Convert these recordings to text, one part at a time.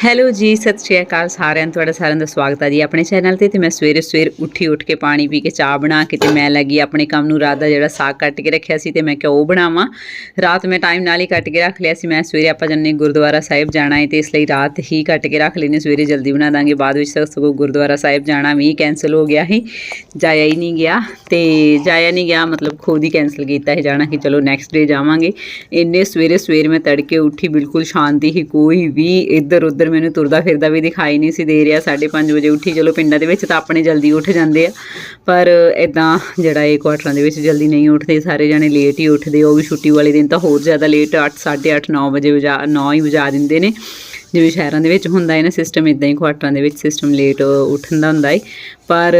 Hello ਜੀ, ਸਤਿ ਸ਼੍ਰੀ ਅਕਾਲ ਸਾਰਿਆਂ ਨੂੰ, ਤੁਹਾਡਾ ਸਾਰਿਆਂ ਦਾ ਸਵਾਗਤ ਹੈ ਜੀ ਆਪਣੇ ਚੈਨਲ ਤੇ ਤੇ ਮੈਂ ਸਵੇਰੇ ਸਵੇਰ ਉੱਠੀ, ਉੱਠ ਕੇ ਪਾਣੀ ਪੀ ਕੇ ਚਾਹ ਬਣਾ ਕੇ, ਤੇ ਮੈਂ ਲੱਗੀ ਆਪਣੇ ਕੰਮ ਨੂੰ ਰਾਤ ਦਾ ਜਿਹੜਾ ਸਾਗ ਕੱਟ ਕੇ ਰੱਖਿਆ ਸੀ, ਤੇ ਮੈਂ ਕਿਹਾ ਉਹ ਬਣਾਵਾਂ। ਰਾਤ ਮੈਂ ਟਾਈਮ ਨਾਲ ਹੀ ਕੱਟ ਕੇ ਰੱਖ ਲਿਆ ਸੀ, ਮੈਂ ਸਵੇਰੇ ਆਪਾਂ ਜੰਨੇ ਗੁਰਦੁਆਰਾ ਸਾਹਿਬ ਜਾਣਾ ਹੈ ਤੇ ਇਸ ਲਈ ਰਾਤ ਹੀ ਕੱਟ ਕੇ ਰੱਖ ਲੈਨੇ ਸਵੇਰੇ ਜਲਦੀ ਬਣਾ ਦਾਂਗੇ, ਬਾਅਦ ਵਿੱਚ ਸਗੋਂ ਗੁਰਦੁਆਰਾ ਸਾਹਿਬ ਜਾਣਾ ਵੀ ਕੈਨਸਲ ਹੋ ਗਿਆ ਸੀ, ਜਾਇਆ ਹੀ ਨਹੀਂ ਗਿਆ, ਤੇ ਜਾਇਆ ਨਹੀਂ ਗਿਆ, ਮਤਲਬ ਖੁਦ ਹੀ ਕੈਨਸਲ ਕੀਤਾ ਹੈ ਜਾਣਾ ਕਿ ਚਲੋ ਨੈਕਸਟ ਡੇ ਜਾਵਾਂਗੇ। ਇੰਨੇ ਸਵੇਰੇ ਸਵੇਰ ਮੈਂ ਤੜਕੇ ਉੱਠੀ, ਬਿਲਕੁਲ ਸ਼ਾਂਤੀ ਹੀ ਕੋਈ ਵੀ ਇੱਧਰ ਉੱਧਰ ਮੈਨੂੰ ਤੁਰਦਾ ਫਿਰਦਾ ਵੀ ਦਿਖਾਈ ਨਹੀਂ ਸੀ ਦੇ ਰਿਹਾ। 5:30 ਵਜੇ ਉੱਠੀ ਚਲੋ ਪਿੰਡਾਂ ਦੇ ਵਿੱਚ ਤਾਂ ਆਪਣੇ ਜਲਦੀ ਉੱਠ ਜਾਂਦੇ ਆ। ਪਰ ਇਦਾਂ ਜਿਹੜਾ ਇਹ ਕੁਆਟਰਾਂ ਦੇ ਵਿੱਚ ਜਲਦੀ ਨਹੀਂ ਉੱਠਦੇ ਸਾਰੇ ਜਣੇ ਲੇਟ ਹੀ ਉੱਠਦੇ ਉਹ ਵੀ ਛੁੱਟੀ ਵਾਲੇ ਦਿਨ ਤਾਂ ਹੋਰ ਜ਼ਿਆਦਾ ਲੇਟ 8 8:30 9 ਵਜੇ ਵਜਾ 9 ਹੀ ਵਜਾ ਦਿੰਦੇ ਨੇ। ਜਿਵੇਂ ਸ਼ਹਿਰਾਂ ਦੇ ਵਿੱਚ ਹੁੰਦਾ ਹੈ ਨਾ ਸਿਸਟਮ ਇਦਾਂ ਹੀ ਕੁਆਟਰਾਂ ਦੇ ਵਿੱਚ ਸਿਸਟਮ ਲੇਟ ਉੱਠਣ ਦਾ ਹੁੰਦਾ ਹੈ। ਪਰ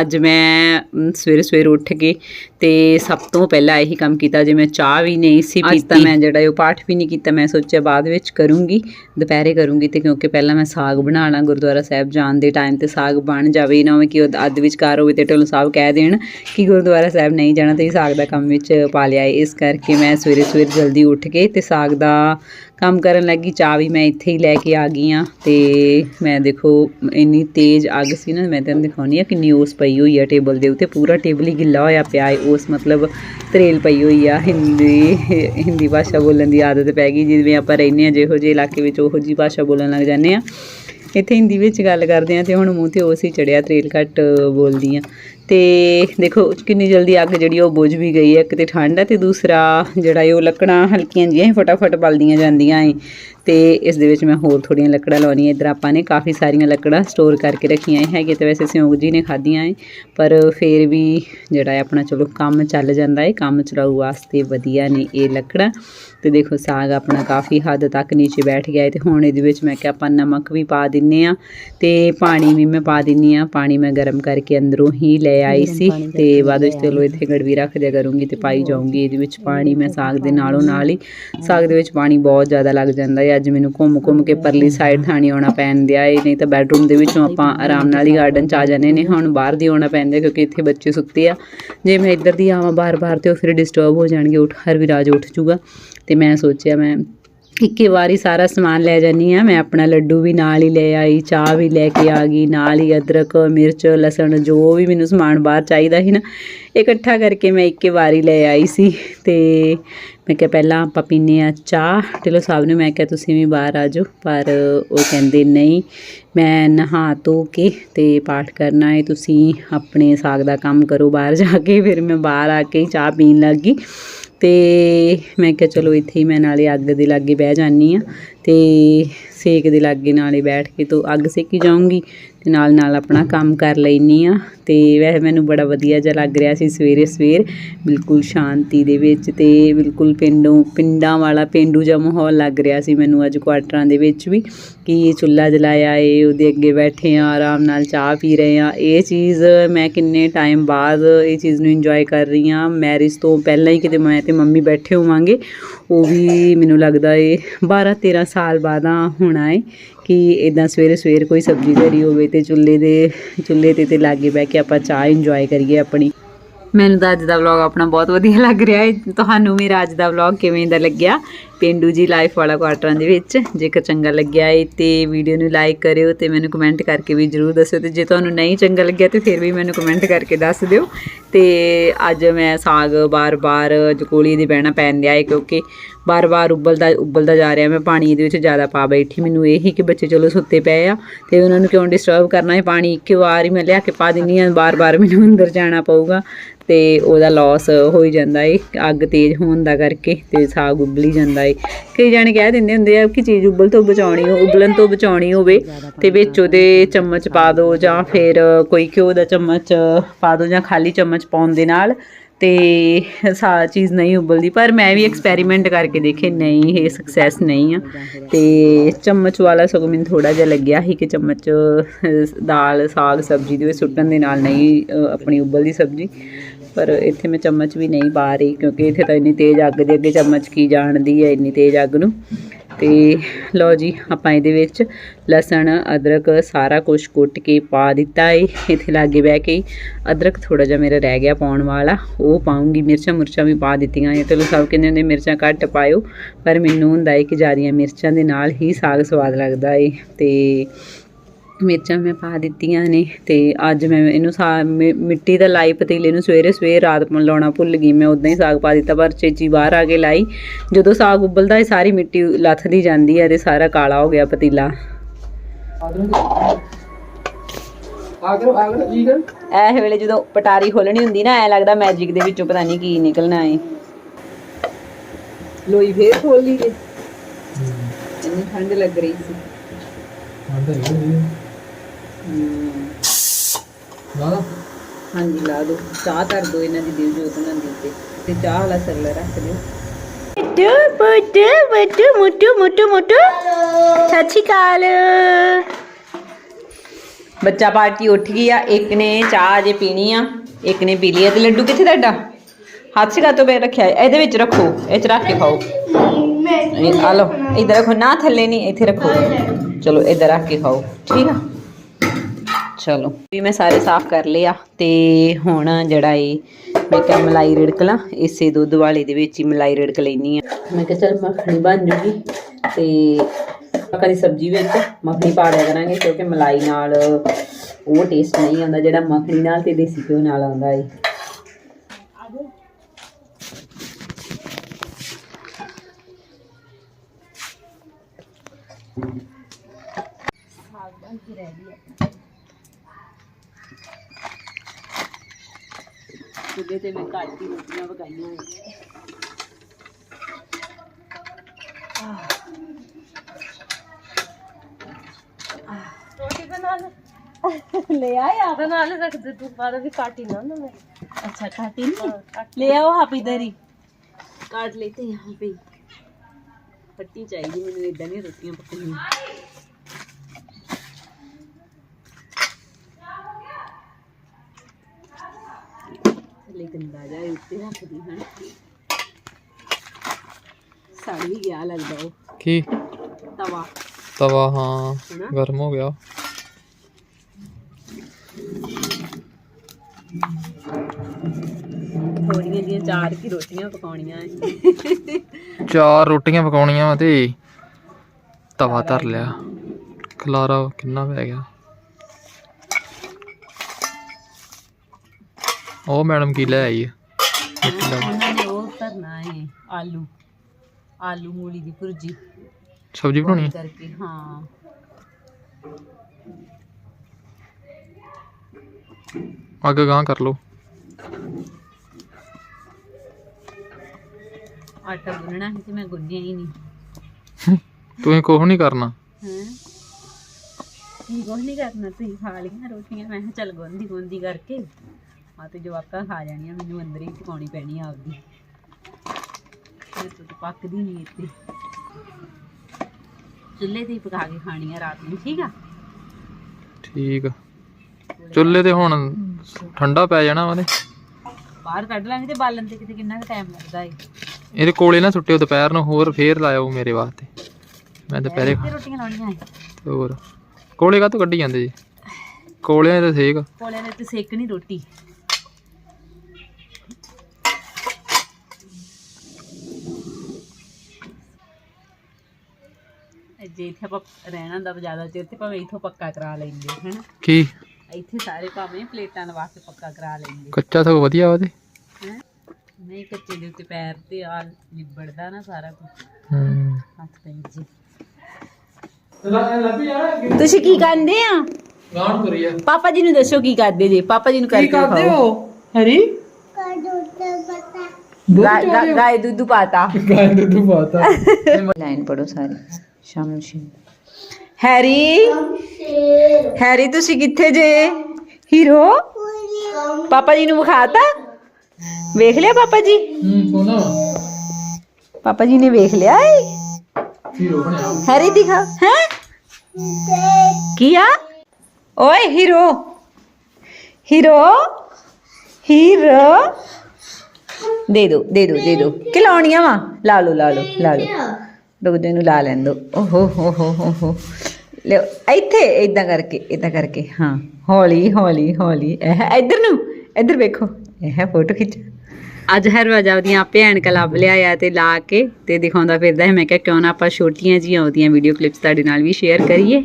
ਅੱਜ ਮੈਂ ਅਮ, ਸਵੇਰੇ ਸਵੇਰ ਉੱਠ ਕੇ ਤੇ ਸਭ ਤੋਂ ਪਹਿਲਾਂ ਇਹੀ ਕੰਮ ਕੀਤਾ ਜੇ ਮੈਂ ਚਾਹ ਵੀ ਨਹੀਂ ਸੀ ਪੀਤੀ ਤਾਂ ਮੈਂ ਜਿਹੜਾ ਇਹ ਪਾਠ ਵੀ ਨਹੀਂ ਕੀਤਾ ਮੈਂ ਸੋਚਿਆ ਬਾਅਦ ਵਿੱਚ ਕਰੂੰਗੀ ਦੁਪਹਿਰੇ ਕਰੂੰਗੀ ਤੇ ਕਿਉਂਕਿ ਪਹਿਲਾਂ ਮੈਂ ਸਾਗ ਬਣਾਉਣਾ ਗੁਰਦੁਆਰਾ ਸਾਹਿਬ ਜਾਣ ਦੇ ਟਾਈਮ ਤੇ ਸਾਗ ਬਣ ਜਾਵੇ ਨਾ ਹੋਵੇ ਕਿ ਉਹ ਅੱਧ ਵਿਚਕਾਰ ਹੋਵੇ ਤੇ ਢੋਲ ਸਾਹਿਬ ਕਹਿ ਦੇਣ ਕਿ ਗੁਰਦੁਆਰਾ ਸਾਹਿਬ ਨਹੀਂ ਜਾਣਾ ਤੇ ਸਾਗ ਦਾ ਕੰਮ ਵਿੱਚ ਪਾ ਲਿਆ। ਇਸ ਕਰਕੇ ਮੈਂ ਸਵੇਰੇ ਸਵੇਰ ਜਲਦੀ ਉੱਠ ਕੇ ਤੇ ਸਾਗ ਦਾ ਕੰਮ ਕਰਨ ਲੱਗੀ ਚਾਹ ਵੀ ਮੈਂ ਇੱਥੇ ਹੀ ਲੈ ਕੇ ਆ ਗਈ ਆ ਤੇ ਮੈਂ ਦੇਖੋ ਇੰਨੀ ਤੇਜ਼ ਅੱਗ ਸੀ ਨਾ ਮੈਂ ਤੁਹਾਨੂੰ ਦਿਖਾਉਣੀ ਆ ਕਿੰਨੀ ਉਸ ਪਈ ਹੋਈ ਆ ਟੇਬਲ ਦੇ ਉੱਤੇ ਪੂਰਾ ਟੇਬਲ ਹੀ ਗਿੱਲਾ ਹੋਇਆ ਪਿਆ ਹੈ ਉਸ ਮਤਲਬ ਤਰੇਲ ਪਈ ਹੋਈ ਆ, ਹਿੰਦੀ ਹਿੰਦੀ ਭਾਸ਼ਾ ਬੋਲਣ ਦੀ ਆਦਤ ਪੈ ਗਈ, ਜਿਵੇਂ ਆਪਾਂ ਰਹਿੰਦੇ ਆ ਜਿਹੋ ਜਿਹੇ ਇਲਾਕੇ ਵਿੱਚ ਉਹੋ ਜਿਹੀ ਭਾਸ਼ਾ ਬੋਲਣ ਲੱਗ ਜਾਂਦੇ ਆ ਇੱਥੇ ਹਿੰਦੀ ਵਿੱਚ ਗੱਲ ਕਰਦੇ ਆ ਤੇ ਹੁਣ ਮੂੰਹ ਤੇ ਉਸ ਹੀ ਚੜਿਆ, ਤਰੇਲ ਘੱਟ ਬੋਲਦੀ ਆ ਤੇ ਦੇਖੋ ਕਿੰਨੀ ਜਲਦੀ ਅੱਗ ਜਿਹੜੀ ਉਹ ਬੁਝ ਵੀ ਗਈ ਹੈ। ਇੱਕ ਤੇ ਠੰਡ ਹੈ ਤੇ ਦੂਸਰਾ ਜਿਹੜਾ ਇਹ ਉਹ ਲੱਕੜਾਂ ਹਲਕੀਆਂ ਜਿਹੀਆਂ ਫਟਾਫਟ ਬਲਦੀਆਂ ਜਾਂਦੀਆਂ ਏ। ਤੇ ਇਸ ਦੇ ਵਿੱਚ ਮੈਂ ਹੋਰ ਥੋੜੀਆਂ ਲੱਕੜਾਂ ਲਾਉਣੀਆਂ। ਇੱਧਰ ਆਪਾਂ ਨੇ ਕਾਫੀ ਸਾਰੀਆਂ ਲੱਕੜਾਂ ਸਟੋਰ ਕਰਕੇ ਰੱਖੀਆਂ ਏ। ਹੈਗੇ ਤੇ ਵੈਸੇ ਸਿਉਂਗ ਜੀ ਨੇ ਖਾਧੀਆਂ ਏ। ਪਰ ਫਿਰ ਵੀ ਜਿਹੜਾ ਹੈ ਆਪਣਾ ਚਲੋ ਕੰਮ ਚੱਲ ਜਾਂਦਾ ਏ। ਕੰਮ ਚਲਾਉ ਵਾਸਤੇ ਵਧੀਆ ਨੇ ਇਹ ਲੱਕੜਾਂ। ਤੇ ਦੇਖੋ ਸਾਗ ਆਪਣਾ ਕਾਫੀ ਹੱਦ ਤੱਕ ਨੀਚੇ ਬੈਠ ਗਿਆ ਏ। ਤੇ ਹੁਣ ਇਹਦੇ ਵਿੱਚ ਮੈਂ ਕਿਹਾ ਆਪਾਂ ਨਮਕ ਵੀ ਪਾ ਦਿੰਨੇ ਆ। ਤੇ ਪਾਣੀ ਵੀ ਮੈਂ ਪਾ ਦਿੰਨੀ ਆ। ਪਾਣੀ ਮੈਂ ਗਰਮ ਕਰਕੇ ਅੰਦਰੋਂ ਹੀ ਲੈ ਆਈ ਸੀ ਤੇ ਬਾਅਦ ਵਿੱਚ ਚਲੋ ਇੱਥੇ ਗੜਵੀ ਰੱਖ ਦਿਆ ਕਰੂੰਗੀ ਤੇ ਪਾਈ ਜਾਊਂਗੀ ਇਹਦੇ ਵਿੱਚ ਪਾਣੀ ਮੈਂ ਸਾਗ ਦੇ ਨਾਲੋਂ ਨਾਲ ਹੀ ਸਾਗ ਦੇ ਵਿੱਚ ਪਾਣੀ ਬਹੁਤ ਜ਼ਿਆਦਾ ਲੱਗ ਜਾਂਦਾ ਹੈ। ਅੱਜ ਮੈਨੂੰ ਘੁੰਮ ਘੁੰਮ ਕੇ ਪਰਲੀ ਸਾਈਡ ਥਾਣੀ ਆਉਣਾ ਪੈਣ ਦਿਆ ਏ ਨਹੀਂ ਤਾਂ ਬੈੱਡਰੂਮ ਦੇ ਵਿੱਚੋਂ ਆਪਾਂ ਆਰਾਮ ਨਾਲ ਹੀ ਗਾਰਡਨ ਚ ਆ ਜਾਂਦੇ ਨੇ। ਹੁਣ ਬਾਹਰ ਦੀ ਆਉਣਾ ਪੈਂਦਾ ਕਿਉਂਕਿ ਇੱਥੇ ਬੱਚੇ ਸੁੱਤੇ ਆ। ਜੇ ਮੈਂ ਇੱਧਰ ਦੀ ਆਵਾਂ ਬਾਰ-ਬਾਰ ਤੇ ਉਹ ਫਿਰ ਡਿਸਟਰਬ ਹੋ ਜਾਣਗੇ ਉੱਠ ਹਰ ਵਿਰਾਜ ਉੱਠ ਜੂਗਾ। ਤੇ ਮੈਂ ਸੋਚਿਆ ਮੈਂ ਇੱਕੇ ਵਾਰੀ ਸਾਰਾ ਸਮਾਨ ਲੈ ਜਾਨੀ ਆ ਮੈਂ ਆਪਣਾ ਲੱਡੂ ਵੀ ਨਾਲ ਹੀ ਲੈ ਆਈ, ਚਾਹ ਵੀ ਲੈ ਕੇ ਆ ਗਈ, ਨਾਲ ਹੀ ਅਦਰਕ, ਮਿਰਚ, ਲਸਣ, ਜੋ ਵੀ ਮੈਨੂੰ ਸਮਾਨ ਬਾਹਰ ਚਾਹੀਦਾ ਸੀ ਨਾ, ਇਕੱਠਾ ਕਰਕੇ ਮੈਂ ਇੱਕੇ ਵਾਰੀ ਲੈ ਆਈ ਸੀ। ਤੇ ਮੈਂ ਕਿਹਾ ਪਹਿਲਾਂ ਆਪਾਂ ਪੀਨੇ ਆ ਚਾਹ। ਢਿੱਲੋਂ ਸਾਹਿਬ ਨੇ ਮੈਂ ਕਿਹਾ, ਤੁਸੀਂ ਵੀ ਬਾਹਰ ਆ ਜਾਓ। ਪਰ ਉਹ ਕਹਿੰਦੇ, ਨਹੀਂ, ਮੈਂ ਨਹਾ ਧੋ ਕੇ ਤੇ ਪਾਠ ਕਰਨਾ ਹੈ ਤੁਸੀਂ ਆਪਣੇ ਸਾਗ ਦਾ ਕੰਮ ਕਰੋ ਬਾਹਰ ਜਾ ਕੇ। ਫਿਰ ਮੈਂ ਬਾਹਰ ਆ ਕੇ ਹੀ ਚਾਹ ਪੀਣ ਲੱਗ ਗਈ। ਤੇ ਮੈਂ ਕਿਹਾ ਚਲੋ ਇੱਥੇ ਹੀ ਮੈਂ ਨਾਲੇ ਅੱਗ ਦੇ ਲਾਗੇ ਬਹਿ ਜਾਨੀ ਆ ਤੇ ਸੇਕ ਦੇ ਲਾਗੇ ਨਾਲੇ ਬੈਠ ਕੇ ਤੋਂ ਅੱਗ ਸੇਕੀ ਜਾਊਂਗੀ ਤੇ ਨਾਲ ਨਾਲ ਆਪਣਾ ਕੰਮ ਕਰ ਲੈਨੀ ਆ। ਤੇ ਵੈਸੇ ਮੈਨੂੰ ਬੜਾ ਵਧੀਆ ਜਿਹਾ ਲੱਗ ਰਿਹਾ ਸੀ ਸਵੇਰੇ ਸਵੇਰ। ਬਿਲਕੁਲ ਸ਼ਾਂਤੀ ਦੇ ਵਿੱਚ ਤੇ ਬਿਲਕੁਲ ਪਿੰਡੋਂ, ਪਿੰਡਾਂ ਵਾਲਾ ਪਿੰਡੂ ਜਿਹਾ ਮਾਹੌਲ ਲੱਗ ਰਿਹਾ ਸੀ ਮੈਨੂੰ ਅੱਜ ਕੁਆਟਰਾਂ ਦੇ ਵਿੱਚ ਵੀ ਕਿ ਇਹ ਚੁੱਲ੍ਹਾ ਜਲਾਇਆ ਏ ਉਹਦੇ ਅੱਗੇ ਬੈਠੇ ਆ, ਆਰਾਮ ਨਾਲ ਚਾਹ ਪੀ ਰਹੇ ਆ। ਇਹ ਚੀਜ਼ ਮੈਂ ਕਿੰਨੇ ਟਾਈਮ ਬਾਅਦ ਇਹ ਚੀਜ਼ ਨੂੰ ਇੰਜੋਏ ਕਰ ਰਹੀ ਆ। ਮੈਰਿਜ ਤੋਂ ਪਹਿਲਾਂ ਹੀ ਕਿਤੇ ਮੈਂ ਤੇ ਮੰਮੀ ਬੈਠੇ ਹੋਵਾਂਗੇ। ਉਹ ਵੀ ਮੈਨੂੰ ਲੱਗਦਾ ਏ 12 13 ਸਾਲ ਬਾਅਦ ਆ ਹੋਣਾ ਏ ਕਿ ਇਦਾਂ ਸਵੇਰੇ ਸਵੇਰ ਕੋਈ ਸਬਜ਼ੀ ਧਰੀ ਹੋਵੇ ਤੇ ਚੁੱਲ੍ਹੇ ਦੇ, ਚੁੱਲ੍ਹੇ ਤੇ ਤੇ ਲਾਗੇ ਬਹਿ ਕੇ ਆਪਾਂ ਚਾਹ ਇੰਜੋਏ ਕਰੀਏ ਆਪਣੀ। ਮੈਨੂੰ ਤਾਂ ਅੱਜ ਦਾ ਵਲੌਗ ਆਪਣਾ ਬਹੁਤ ਵਧੀਆ ਲੱਗ ਰਿਹਾ ਹੈ ਤੁਹਾਨੂੰ ਮੇਰਾ ਅੱਜ ਦਾ ਵਲੌਗ ਕਿਵੇਂ ਦਾ ਲੱਗਿਆ? ਪਿੰਡੂ ਜੀ ਲਾਈਫ ਵਾਲਾ ਕੁਆਟਰਾਂ ਦੇ ਵਿੱਚ। ਜੇਕਰ ਚੰਗਾ ਲੱਗਿਆ ਏ ਤੇ ਵੀਡੀਓ ਨੂੰ ਲਾਈਕ ਕਰਿਓ ਤੇ ਮੈਨੂੰ ਕਮੈਂਟ ਕਰਕੇ ਵੀ ਜਰੂਰ ਦੱਸਿਓ ਤੇ ਜੇ ਤੁਹਾਨੂੰ ਨਹੀਂ ਚੰਗਾ ਲੱਗਿਆ ਤੇ ਫਿਰ ਵੀ ਮੈਨੂੰ ਕਮੈਂਟ ਕਰਕੇ ਦੱਸ ਦਿਓ। ਤੇ ਅੱਜ ਮੈਂ ਸਾਗ ਬਾਰ-ਬਾਰ ਜਕੋਲੀ ਦੇ ਬਹਿਣਾ ਪੈਣ ਦਿਆ ਏ ਕਿਉਂਕਿ ਬਾਰ-ਬਾਰ ਉਬਲਦਾ ਉਬਲਦਾ ਜਾ ਰਿਹਾ। ਮੈਂ ਪਾਣੀ ਇਹਦੇ ਵਿੱਚ ਜ਼ਿਆਦਾ ਪਾ ਬੈਠੀ। ਮੈਨੂੰ ਇਹ ਹੀ ਕਿ ਬੱਚੇ ਚਲੋ ਸੁੱਤੇ ਪਏ ਆ ਤੇ ਉਹਨਾਂ ਨੂੰ ਕਿਉਂ ਡਿਸਟਰਬ ਕਰਨਾ ਹੈ ਪਾਣੀ ਇੱਕ ਵਾਰ ਹੀ ਮੈਂ ਲਿਆ ਕੇ ਪਾ ਦਿੰਨੀ ਆ। ਬਾਰ-ਬਾਰ ਮੈਨੂੰ ਅੰਦਰ ਜਾਣਾ ਪਊਗਾ ਤੇ ਉਹਦਾ ਲਾਸ ਹੋਈ ਜਾਂਦਾ ਏ। ਅੱਗ ਤੇਜ਼ ਹੋਣ ਦਾ ਕਰਕੇ ਤੇ ਸਾਗ ਉਬਲੀ ਜਾਂਦਾ ਏ ਕਈ ਜਾਣੇ ਕਹਿ ਦਿੰਦੇ ਹੁੰਦੇ ਆ ਕਿ ਚੀਜ਼ ਉਬਲ ਤੋਂ ਬਚਾਉਣੀ ਹੋ, ਉਬਲਣ ਤੋਂ ਬਚਾਉਣੀ ਹੋਵੇ ਤੇ ਵਿੱਚ ਉਹਦੇ ਚਮਚ ਪਾ ਦਿਓ ਜਾਂ ਫਿਰ ਕੋਈ ਘਿਓ ਦਾ ਚਮਚ ਪਾ ਦਿਓ ਜਾਂ ਖਾਲੀ ਚਮਚ ਪਾਉਣ ਦੇ ਨਾਲ ਤੇ ਸਾ ਚੀਜ਼ ਨਹੀਂ ਉਬਲਦੀ। ਪਰ ਮੈਂ ਵੀ ਐਕਸਪੈਰੀਮੈਂਟ ਕਰਕੇ ਦੇਖੇ, ਨਹੀਂ, ਇਹ ਸਕਸੈਸ ਨਹੀਂ ਆ। ਤੇ ਚਮਚ ਵਾਲਾ ਸਗੋਂ ਮੈਨੂੰ ਥੋੜਾ ਜਿਹਾ ਲੱਗਿਆ ਸੀ ਕਿ ਚਮਚ, ਦਾਲ, ਸਾਗ, ਸਬਜ਼ੀ ਦੇ ਵਿੱਚ ਸੁੱਟਣ ਦੇ ਨਾਲ ਨਹੀਂ ਆਪਣੀ ਉਬਲਦੀ ਸਬਜ਼ੀ। ਪਰ ਇੱਥੇ ਮੈਂ ਚਮਚ ਵੀ ਨਹੀਂ ਪਾ ਰਹੀ ਕਿਉਂਕਿ ਇੱਥੇ ਤਾਂ ਇੰਨੀ ਤੇਜ਼ ਅੱਗ ਦੇ ਅੱਗੇ ਚਮਚ ਕੀ ਜਾਣਦੀ ਹੈ ਇੰਨੀ ਤੇਜ਼ ਅੱਗ ਨੂੰ। ਤੇ ਲਓ ਜੀ, ਆਪਾਂ ਇਹਦੇ ਵਿੱਚ ਲਸਣ, ਅਦਰਕ ਸਾਰਾ ਕੁਝ ਕੁੱਟ ਕੇ ਪਾ ਦਿੱਤਾ ਏ। ਇੱਥੇ ਲਾਗੇ ਬਹਿ ਕੇ ਅਦਰਕ ਥੋੜਾ ਜਿਹਾ ਮੇਰਾ ਰਹਿ ਗਿਆ ਪਾਉਣ ਵਾਲਾ। ਉਹ ਪਾਉਂਗੀ, ਮਿਰਚਾਂ ਮੁਰਚਾਂ ਵੀ ਪਾ ਦਿੱਤੀਆਂ ਏ ਚਲੋ ਸਭ ਕਹਿੰਦੇ ਹੁੰਦੇ ਮਿਰਚਾਂ ਘੱਟ ਪਾਇਓ, ਪਰ ਮੈਨੂੰ ਹੁੰਦਾ ਏ ਕਿ ਜ਼ਿਆਦੀਆਂ ਮਿਰਚਾਂ ਦੇ ਨਾਲ ਹੀ ਸਾਗ ਸਵਾਦ ਲੱਗਦਾ ਏ। ਤੇ ਮਿਰਚਾਂ ਮੈਂ ਪਾ ਦਿੱਤੀਆਂ ਨੇ ਤੇ ਅੱਜ ਮੈਂ ਇਹਨੂੰ ਸਾ ਮਿੱਟੀ ਦਾ ਲਾਈ ਪਤੀਲੇ ਨੂੰ ਸਵੇਰੇ ਸਵੇਰ ਰਾਤ ਨੂੰ ਲਾਉਣਾ ਭੁੱਲ ਗਈ। ਮੈਂ ਉਦਾਂ ਹੀ ਸਾਗ ਪਾ ਦਿੱਤਾ ਪਰ ਚੇਚੀ ਬਾਹਰ ਆ ਕੇ ਲਾਈ। ਜਦੋਂ ਸਾਗ ਉਬਲਦਾ ਇਹ ਸਾਰੀ ਮਿੱਟੀ ਲੱਥਦੀ ਜਾਂਦੀ ਹੈ ਤੇ ਸਾਰਾ ਕਾਲਾ ਹੋ ਗਿਆ ਪਤੀਲਾ। ਇਹ ਵੇਲੇ ਜਦੋਂ ਪਟਾਰੀ ਖੋਲਣੀ ਹੁੰਦੀ ਨਾ ਐ ਲੱਗਦਾ ਮੈਜਿਕ ਦੇ ਵਿੱਚੋਂ ਪਤਾ ਨਹੀਂ ਕੀ ਨਿਕਲਣਾ ਏ। ਲੋਈ ਫੇਰ ਖੋਲ ਲਈ ਇੰਨੀ ਠੰਡ ਲੱਗ ਰਹੀ ਸੀ। ਆਂਦਾ ਹੀ। ਨਾ ਹਾਂਜੀ ਲਾ ਦੋ। ਚਾਹ ਧਰ ਦੋ ਇਹਨਾਂ ਦੀ ਦਿਲ ਜੋਤ ਨਾਲ ਦੀ ਉੱਤੇ ਤੇ ਚਾਹ ਵਾਲਾ ਸਰਲਾ ਰੱਖ ਦਿਓ ਬੁੱਟੂ ਬੁੱਟੂ ਬੁੱਟੂ ਮੁੱਟੂ ਮੁੱਟੂ ਮੁੱਟੂ ਸਤਿ ਸ਼੍ਰੀ ਅਕਾਲ। ਬੱਚਾ ਪਾਰਟੀ ਉੱਠ ਗਈ ਆ। ਇੱਕ ਨੇ ਚਾਹ ਅਜੇ ਪੀਣੀ ਆ। ਇੱਕ ਨੇ ਪੀ ਲਈ ਆ। ਤੇ ਲੱਡੂ ਕਿੱਥੇ ਤੁਹਾਡਾ? ਹੱਥ 'ਚ ਕਾਤੋਂ ਬੈ ਰੱਖਿਆ? ਇਹਦੇ ਵਿੱਚ ਰੱਖੋ। ਇਹ 'ਚ ਰੱਖ ਕੇ ਖਾਓ। ਇਹ ਆ ਲਓ। ਇੱਧਰ ਰੱਖੋ। ਨਾ ਥੱਲੇ ਨਹੀਂ ਇੱਥੇ ਰੱਖੋ। ਚਲੋ ਇੱਧਰ ਰੱਖ ਕੇ ਖਾਓ। ਠੀਕ ਆ? ਚਲੋ। ਵੀ ਮੈਂ ਸਾਰੇ ਸਾਫ਼ ਕਰ ਲਿਆ ਤੇ ਹੁਣ ਜਿਹੜਾ ਏ ਮੈਂ ਕਿਹਾ ਮਲਾਈ ਰਿੜਕ ਲਾਂ, ਇਸੇ ਦੁੱਧ ਵਾਲੇ ਦੇ ਵਿੱਚ ਹੀ ਮਲਾਈ ਰਿੜਕ ਲੈਣੀ ਆ ਮੈਂ ਕਿਹਾ ਚਲ ਮੱਖਣੀ ਬਣ ਜੂਗੀ ਤੇ ਮੱਖਣੀ ਸਬਜ਼ੀ ਵਿੱਚ ਮੱਖਣੀ ਪਾ ਦਿਆ ਕਰਾਂਗੇ ਕਿਉਂਕਿ ਮਲਾਈ ਨਾਲ ਉਹ ਟੇਸਟ ਨਹੀਂ ਆਉਂਦਾ, ਜਿਹੜਾ ਮੱਖਣੀ ਨਾਲ ਤੇ ਦੇਸੀ ਘਿਓ ਨਾਲ ਆਉਂਦਾ ਏ। चूल्हे से मैं घर की रोटियाँ पकाइया रोटी बना ले आए आप। बना रख दे दूध बाद काटी ना? अच्छा, हाँ, ले आओ आप काट लेते हैं यहाँ पे। चाहिए मैंने रोटियाँ पकानी ਲਈ ਗੰਦਾ ਜਾ ਉੱਤੇ ਰੱਖਦੀ ਹਾਂ। ਸੜ ਵੀ ਗਿਆ ਲੱਗਦਾ ਉਹ। ਕੀ? ਤਵਾ। ਤਵਾ ਹਾਂ ਗਰਮ ਹੋ ਗਿਆ। ਚਾਰ ਰੋਟੀਆਂ ਪਕਾਉਣੀਆਂ ਚਾਰ ਰੋਟੀਆਂ ਪਕਾਉਣੀਆਂ ਤੇ ਤਵਾ ਧਰ ਲਿਆ। ਖਲਾਰਾ ਕਿੰਨਾ ਪੈ ਗਿਆ। ਉਹ ਮੈਡਮ ਕੀ ਲੈ ਆਈ? ਹੈ? ਉਹਨਾਂ ਨੇ ਉਹ ਧਰਨਾ ਹੈ ਆਲੂ ਆਲੂ ਮੂਲੀ ਦੀ ਭੁਰਜੀ। ਸਬਜ਼ੀ ਬਣਾਉਣੀ ਹੈ? ਕਰਕੇ ਹਾਂ। ਅੱਗ ਗਾਂ ਕਰ ਲਓ। ਆਟਾ ਗੁੰਨਣਾ ਸੀ ਤੇ ਮੈਂ ਗੁੰਨਿਆ ਹੀ ਨਹੀਂ। ਤੁਸੀਂ ਕੁਝ ਨਹੀਂ ਕਰਨਾ। ਹੈ? ਕੀ ਕੁਛ ਨਹੀਂ ਕਰਨਾ ਤੁਸੀਂ ਖਾ ਲਈਆਂ ਰੋਟੀਆਂ। ਮੈਂ ਕਿਹਾ ਚੱਲ ਗੁੰਦੀ ਗੁੰਦੀ ਕਰਕੇ। ਆ ਤੇ ਜਵਾਕਾਂ ਖਾ ਜਾਣੀਆਂ ਮੈਨੂੰ ਅੰਦਰ ਹੀ ਪਕਾਉਣੀ ਪੈਣੀ ਆ ਆਪਦੀ। ਮੇਰੇ ਤੋਂ ਤਾਂ ਪੱਕਦੀ ਨਹੀਂ ਇੱਥੇ। ਚੁੱਲ੍ਹੇ ਤੇ ਹੀ ਪਕਾ ਕੇ ਖਾਣੀ ਆ ਰਾਤ ਨੂੰ ਠੀਕ ਆ? ਠੀਕ ਆ। ਚੁੱਲ੍ਹੇ ਤੇ ਹੁਣ ਠੰਡਾ ਪੈ ਜਾਣਾ ਵਾ ਤੇ। ਬਾਹਰ ਕੱਢ ਲਾਂਗੇ ਤੇ ਬਾਲਣ ਤੇ ਕਿਤੇ ਕਿੰਨਾ ਕੁ ਟਾਈਮ ਲੱਗਦਾ ਏ। ਇਹਦੇ ਕੋਲੇ ਨਾ ਸੁੱਟਿਓ ਦੁਪਹਿਰ ਨੂੰ ਹੋਰ ਫੇਰ ਲਾਇਓ ਮੇਰੇ ਵਾਸਤੇ। ਮੈਂ ਦੁਪਹਿਰੇ ਤੇ ਰੋਟੀਆਂ ਲਾਉਣੀਆਂ ਏ? ਹੋਰ। ਕੋਲੇ ਕਾ ਕੱਢੀ ਜਾਂਦੇ ਜੀ? ਕੋਲਿਆਂ ਦੇ ਸੇਕ। ਕੋਲੇ ਨੇ ਤੇ ਸੇਕਣੀ ਰੋਟੀ। ਜੇ ਇੱਥੇ ਆਪਾਂ ਰਹਿਣਾ ਦਾ ਜ਼ਿਆਦਾ ਚਿਰ ਤੇ ਭਾਵੇਂ ਇਥੋਂ ਪੱਕਾ ਕਰਾ ਲੈਂਦੇ ਹਨਾ? ਕੀ? ਇੱਥੇ ਸਾਰੇ ਭਾਵੇਂ ਪਲੇਟਾਂ ਲਵਾ ਕੇ ਪੱਕਾ ਕਰਾ ਲੈਂਦੇ। ਕੱਚਾ ਸਗੋਂ ਵਧੀਆ ਵਾ ਤੇ। ਨਹੀਂ ਕੱਚੇ ਦੇ ਉੱਤੇ ਪੈਰ ਤੇ ਆ ਲਿਬੜਦਾ ਨਾ ਸਾਰਾ ਕੁਝ ਹੂੰ। ਹੱਥ ਪੈਂ ਜੀ। ਤੁਸੀਂ ਕੀ ਕਰਦੇ ਆ? ਗਾਣ ਕਰੀ ਪਾਪਾ ਜੀ ਨੂੰ ਦੱਸੋ ਕੀ ਕਰਦੇ ਜੇ। ਪਾਪਾ ਜੀ ਨੂੰ ਕਰਕੇ ਕਰਦੇ ਹੋ? ਹਰੀ? ਗਾਏ ਦੁੱਧ ਪਾਤਾ। ਗਾਇ ਦੁੱਧ ਪਾਤਾ। ਲਾਈਨ ਪੜੋ ਸਾਰੀ। ਨੂੰ ਸ਼ੀਨ ਹੈਰੀ? ਹੈਰੀ ਤੁਸੀਂ ਕਿੱਥੇ ਜੇ? ਹੀਰੋ? ਪਾਪਾ ਜੀ ਨੂੰ ਵਿਖਾਤਾ? ਵੇਖ ਲਿਆ ਪਾਪਾ ਜੀ? ਹੂੰ ਸੋਨਾ ਪਾਪਾ ਜੀ ਨੇ ਵੇਖ ਲਿਆ ਏ? ਹੀਰੋ ਬਣਿਆ ਹੈਰੀ ਦਿਖਾ ਹੈ? ਕੀਆ ਓਏ ਹੀਰੋ। ਹੀਰੋ? ਹੀਰੋ? ਦੇ ਦੋ ਦੇ ਦੋ ਦੇ ਦੋ। ਖਿਲਾਉਣੀਆਂ ਵਾ। ਲਾ ਲਓ ਲਾ ਲਓ ਲਾ ਲਓ। ਡੁੱਬਦੇ ਨੂੰ ਲਾ ਲੈਣ ਦੋ ਓਹੋ ਹੋ ਹੋ ਹੋ ਹੋ ਲਿਓ ਇੱਥੇ ਇਦਾਂ ਕਰਕੇ ਇਦਾਂ ਕਰਕੇ ਹਾਂ ਹੌਲੀ ਹੌਲੀ ਹੌਲੀ ਇਹ ਇੱਧਰ ਨੂੰ ਇੱਧਰ ਵੇਖੋ ਇਹ ਫੋਟੋ ਖਿੱਚ ਅੱਜ ਹਰਵਾਜ ਆਪਦੀਆਂ ਆਪੇ ਐਨਕਾਂ ਲੱਭ ਲਿਆ ਤੇ ਲਾ ਕੇ ਤੇ ਦਿਖਾਉਂਦਾ ਫਿਰਦਾ ਹੈ। ਮੈਂ ਕਿਹਾ, ਕਿਉਂ ਨਾ ਆਪਾਂ ਛੋਟੀਆਂ ਜੀਆਂ ਉਹਦੀਆਂ ਵੀਡੀਓ ਕਲਿੱਪਸ ਤੁਹਾਡੇ ਨਾਲ ਵੀ ਸ਼ੇਅਰ ਕਰੀਏ।